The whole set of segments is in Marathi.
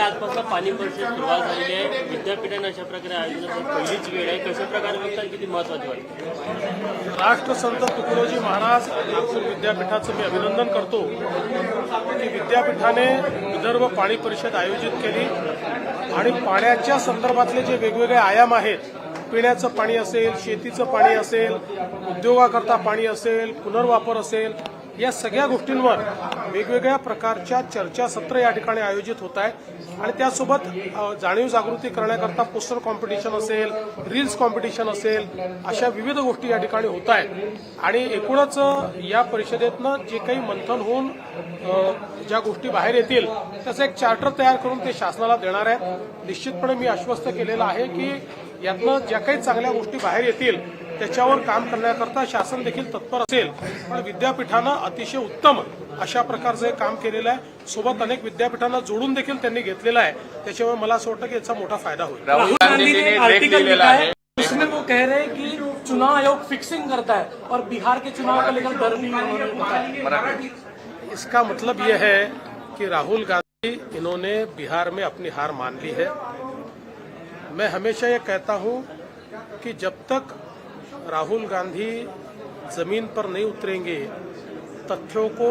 आजपासून पाणी परिषद सुरुवात झालेली आहे. विद्यापीठाने अशा प्रकारे आयोजन पहिलीच वेळ आहे. कशा प्रकारे बघता किती महत्त्वाचे वाटते? राष्ट्रसंत तुकडोजी महाराज नागपूर विद्यापीठाचं मी अभिनंदन करतो की विद्यापीठाने विदर्भ पाणी परिषद आयोजित केली आणि पाण्याच्या संदर्भातले जे वेगवेगळे आयाम आहेत पिण्याचं पाणी असेल शेतीचं पाणी असेल उद्योगाकरता पाणी असेल पुनर्वापर असेल या सगळ्या गोष्टींवर वेगवेगळ्या प्रकारच्या चर्चासत्र या ठिकाणी आयोजित होत आहे आणि त्यासोबत जाणीव जागृती करण्याकरता पोस्टर कॉम्पिटिशन असेल रील्स कॉम्पिटिशन असेल अशा विविध गोष्टी या ठिकाणी होत आहेत. आणि एकूणच या परिषदेतनं जे काही मंथन होऊन ज्या गोष्टी बाहेर येतील त्याचं एक चार्टर तयार करून ते शासनाला देणार आहे निश्चितपणे मी आश्वस्त केलेलं आहे की यातनं ज्या काही चांगल्या गोष्टी बाहेर येतील त्याच्यावर काम करण्याकरता शासन देखील तत्पर असेल. पण विद्यापीठानं अतिशय उत्तम अशा प्रकारचं हे काम केलेलं आहे. सोबत अनेक विद्यापीठांना जोडून देखील त्यांनी घेतलेलं आहे. त्याच्यामुळे मला असं वाटतं की याचा मोठा फ़ायदा होईल. राहुल गांधी ने आर्टिकल लिखा है उसमें वो कह रहे हैं कि चुनाव आयोग फिक्सिंग करता है और बिहार के चुनाव को लेकर डर नहीं है इसका मतलब यह है कि राहुल गांधी इन्होंने बिहार में अपनी हार मान ली है। मैं हमेशा ये कहता हूँ कि जब तक राहुल गांधी ज़मीन पर नहीं उतरेंगे, तथ्यों को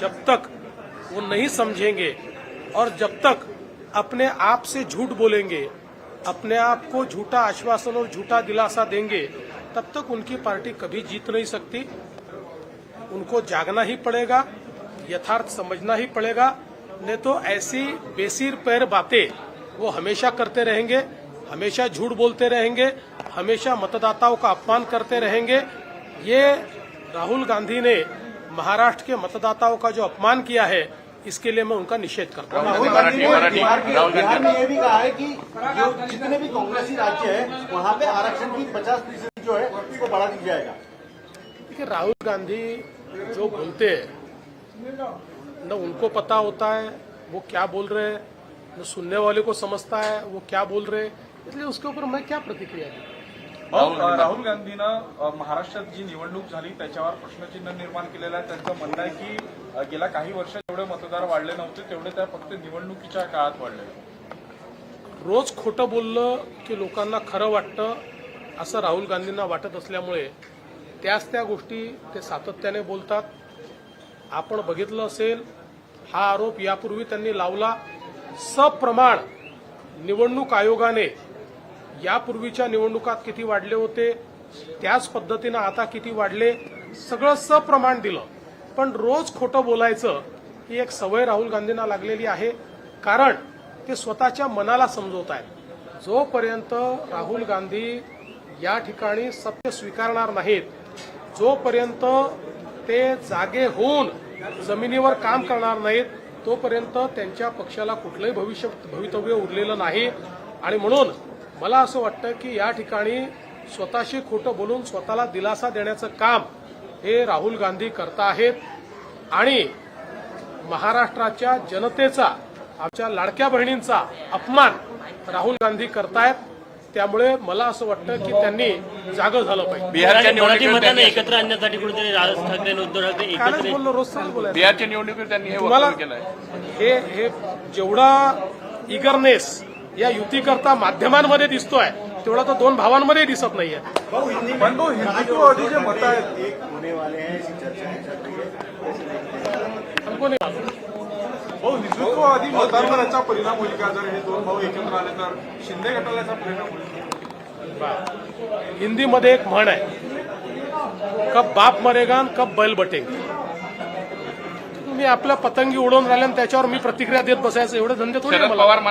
जब तक वो नहीं समझेंगे और जब तक अपने आप से झूठ बोलेंगे, अपने आप को झूठा आश्वासन और झूठा दिलासा देंगे, तब तक उनकी पार्टी कभी जीत नहीं सकती। उनको जागना ही पड़ेगा, यथार्थ समझना ही पड़ेगा, नहीं तो ऐसी बेसिर पैर बातें वो हमेशा करते रहेंगे। हमेशा झूठ बोलते रहेंगे हमेशा मतदाताओं का अपमान करते रहेंगे। ये राहुल गांधी ने महाराष्ट्र के मतदाताओं का जो अपमान किया है इसके लिए मैं उनका निषेध करता हूँ। राहुल गांधी ने मराठी बिहार में बिहार ये भी कहा है कि जो जितने भी कांग्रेसी राज्य है वहाँ पे आरक्षण की पचास फ़ीसदी जो है उसको बढ़ा दिया जाएगा। देखिए राहुल गांधी जो बोलते हैं न उनको पता होता है वो क्या बोल रहे हैं न सुनने वाले को समझता है वो क्या बोल रहे इसलिए उसके ऊपर मैं क्या प्रतिक्रिया दूं? राहुल गांधीनं महाराष्ट्रात जी निवडणूक झाली त्याच्यावर प्रश्नचिन्ह निर्माण केलेलं आहे. त्यांचं म्हणणं आहे की गेल्या काही वर्षात जेवढे मतदार वाढले नव्हते तेवढे त्या फक्त निवडणुकीच्या काळात वाढले. रोज खोटं बोललं की लोकांना खरं वाटतं असं राहुल गांधींना वाटत असल्यामुळे त्याच त्या गोष्टी ते सातत्याने बोलतात. आपण बघितलं असेल हा आरोप यापूर्वी त्यांनी लावला. सप्रमाण निवडणूक आयोगाने यापूर्वीच्या निवडणुकात किती वाढले होते त्याच पद्धतीनं आता किती वाढले सगळं सप्रमाण दिलं. पण रोज खोटं बोलायचं ही एक सवय राहुल गांधींना लागलेली आहे कारण ते स्वतःच्या मनाला समजवत आहेत. जोपर्यंत राहुल गांधी या ठिकाणी सत्य स्वीकारणार नाहीत जोपर्यंत ते जागे होऊन जमिनीवर काम करणार नाहीत तोपर्यंत त्यांच्या पक्षाला कुठलंही भविष्य भवितव्य उरलेलं नाही. आणि म्हणून मला असं वाटतं की या ठिकाणी स्वतःशी खोटं बोलून स्वतःला दिलासा देण्याचं काम हे राहुल गांधी करता आहेत. आणि महाराष्ट्राच्या जनतेचा आमच्या लाडक्या बहिणींचा अपमान राहुल गांधी करतायत. त्यामुळे मला असं वाटतं की त्यांनी जागं झालं पाहिजे. बिहारच्या मराठी निवडणुकीवर त्यांनी एकत्र आणण्यासाठी कुठेतरी राज ठाकरे आणि उद्धव ठाकरे कालच एकत्र बोललो रोज चालू बोलायचं. बिहारच्या निवडणुकीवर त्यांनी हे तुम्हाला वक्तव्य केलंय. हे हे जेवढा इगरनेस या युतीकरता माध्यमांमध्ये दिसतोय तेवढा तो दोन भावांमध्ये दिसत नाहीये. पण तो हिंदुत्ववादी जे मत आहेत एक होने वाले हैं ऐसी चर्चाएं चल रही है हमको नहीं मालूम. भाऊ हिंदुत्ववादी मतांवर याचा परिणाम होईल का? जर हे दोन भाऊ एकत्र आले तर? शिंदे गटाला परिणाम होईल हिंदीमध्ये एक म्हण आहे कब बाप मरेगा कब बैल बटेंगे. तुम्ही आपल्या पतंगी उडवून राहिल्या त्याच्यावर मी प्रतिक्रिया देत बसायचं एवढे धंदे थोडी